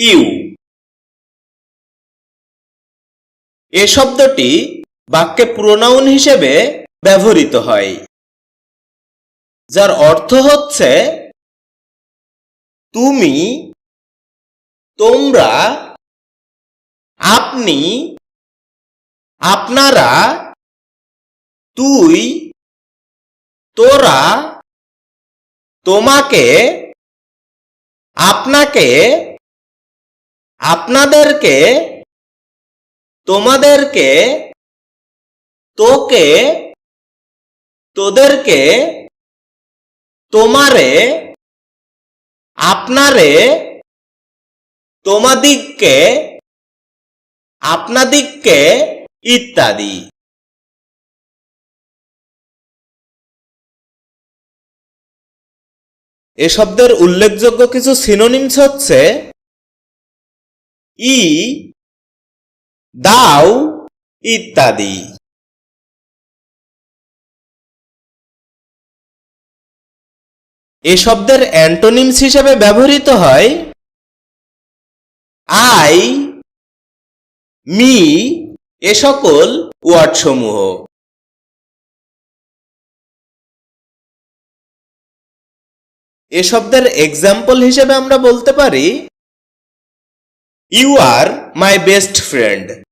You. এ শব্দটি বাক্যে pronoun হিসেবে ব্যবহৃত হয়, যার অর্থ হচ্ছে, তুমি, তোমরা, আপনি, আপনারা, তুই, তোরা, তোমাকে, আপনাকে আপনাদেরকে, তোমাদেরকে, তোকে, তোদেরকে, তোমারে, আপনারে, তোমাদিগকে, আপনাদিগকে ইত্যাদি। এ শব্দের উল্লেখযোগ্য কিছু সিনোনিমস হচ্ছে ই, দাও, ইত্যাদি। এ শব্দের অ্যান্টোনিমস হিসেবে ব্যবহৃত হয় আই, মি, এ সকল ওয়ার্ডসমূহ। এ শব্দের এক্সাম্পল হিসেবে আমরা বলতে পারি You are my best friend.